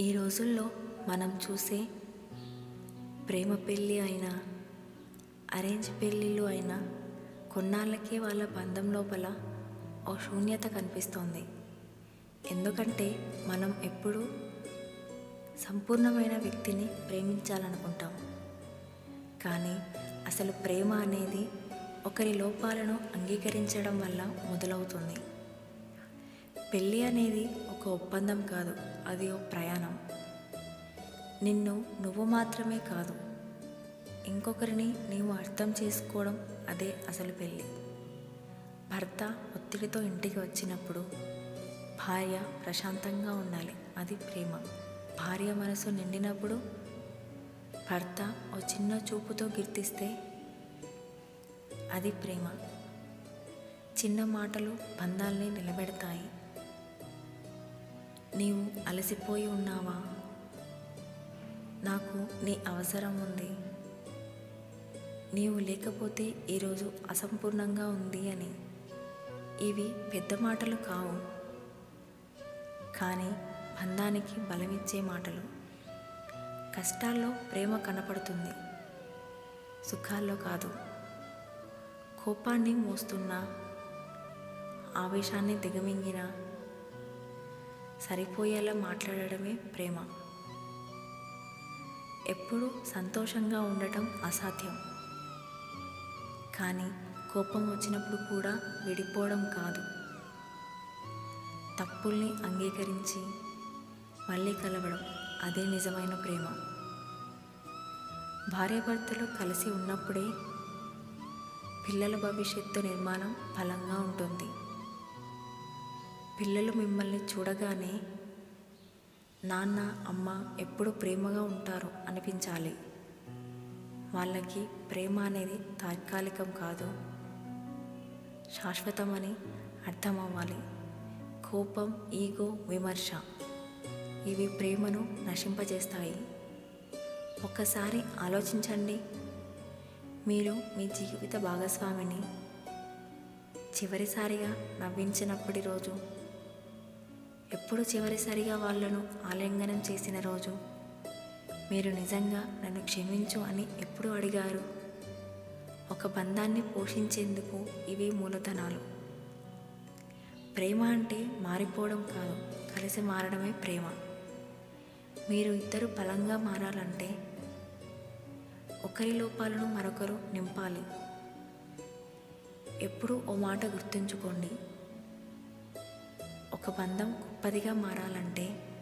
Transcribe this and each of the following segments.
ఈ రోజుల్లో మనం చూసే ప్రేమ పెళ్ళి అయినా అరేంజ్ పెళ్ళిళ్ళు అయినా కొన్నాళ్ళకే వాళ్ళ బంధం లోపల ఓ శూన్యత కనిపిస్తోంది. ఎందుకంటే మనం ఎప్పుడూ సంపూర్ణమైన వ్యక్తిని ప్రేమించాలనుకుంటాం. కానీ అసలు ప్రేమ అనేది ఒకరి లోపాలను అంగీకరించడం వల్ల మొదలవుతుంది. పెళ్ళి అనేది ఒక ఒప్పందం కాదు అది ఓ ప్రయాణం. నిన్ను నువ్వు మాత్రమే కాదు ఇంకొకరిని నీవు అర్థం చేసుకోవడం అదే అసలు పెళ్ళి. భర్త ఒత్తిడితో ఇంటికి వచ్చినప్పుడు భార్య ప్రశాంతంగా ఉండాలి అది ప్రేమ. భార్య మనసు నిండినప్పుడు భర్త ఓ చిన్న చూపుతో గుర్తిస్తే అది ప్రేమ. చిన్న మాటలు బంధాల్ని నిలబెడతాయి. నీవు అలసిపోయి ఉన్నావా? నాకు నీ అవసరం ఉంది. నీవు లేకపోతే ఈరోజు అసంపూర్ణంగా ఉంది అని. ఇవి పెద్ద మాటలు కావు. కానీ బంధానికి బలమిచ్చే మాటలు. కష్టాల్లో ప్రేమ కనపడుతుంది. సుఖాల్లో కాదు. కోపాన్ని మోస్తున్నా ఆవేశాన్ని దిగమింగినా సరిపోయేలా మాట్లాడడమే ప్రేమ. ఎప్పుడూ సంతోషంగా ఉండటం అసాధ్యం. కానీ కోపం వచ్చినప్పుడు కూడా విడిపోవడం కాదు. తప్పుల్ని అంగీకరించి మళ్ళీ కలవడం అదే నిజమైన ప్రేమ. భార్యాభర్తలు కలిసి ఉన్నప్పుడే పిల్లల భవిష్యత్తు నిర్మాణం బలంగా ఉంటుంది. పిల్లలు మిమ్మల్ని చూడగానే నాన్న అమ్మ ఎప్పుడు ప్రేమగా ఉంటారు అనిపించాలి. వాళ్ళకి ప్రేమ అనేది తాత్కాలికం కాదు. శాశ్వతమని అర్థమవ్వాలి. కోపం ఈగో విమర్శ ఇవి ప్రేమను నశింపజేస్తాయి. ఒక్కసారి ఆలోచించండి. మీరు మీ జీవిత భాగస్వామిని చివరిసారిగా నవ్వించినప్పటి రోజు ఎప్పుడు చివరిసారిగా వాళ్ళను ఆలింగనం చేసిన రోజు. మీరు నిజంగా నన్ను క్షమించు అని ఎప్పుడు అడిగారు. ఒక బంధాన్ని పోషించేందుకు ఇవి మూలధనాలు. ప్రేమ అంటే మారిపోవడం కాదు కలిసి మారడమే ప్రేమ. మీరు ఇద్దరు బలంగా మారాలంటే ఒకరి లోపాలను మరొకరు నింపాలి. ఎప్పుడూ ఓ మాట గుర్తుంచుకోండి. ఒక బంధం గొప్పదిగా మారాలంటే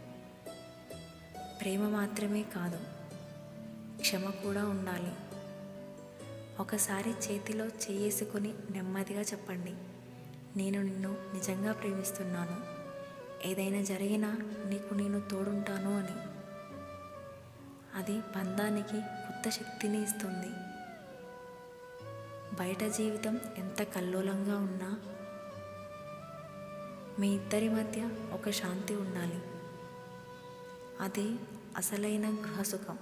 ప్రేమ మాత్రమే కాదు క్షమ కూడా ఉండాలి. ఒకసారి చేతిలో చేసుకొని నెమ్మదిగా చెప్పండి నేను నిన్ను నిజంగా ప్రేమిస్తున్నాను ఏదైనా జరిగినా నీకు నేను తోడుంటాను అని. అది బంధానికి కొత్త శక్తిని ఇస్తుంది. బయట జీవితం ఎంత కల్లోలంగా ఉన్నా మీ ఇద్దరి మధ్య ఒక శాంతి ఉండాలి. అది అసలైన గృహసుఖం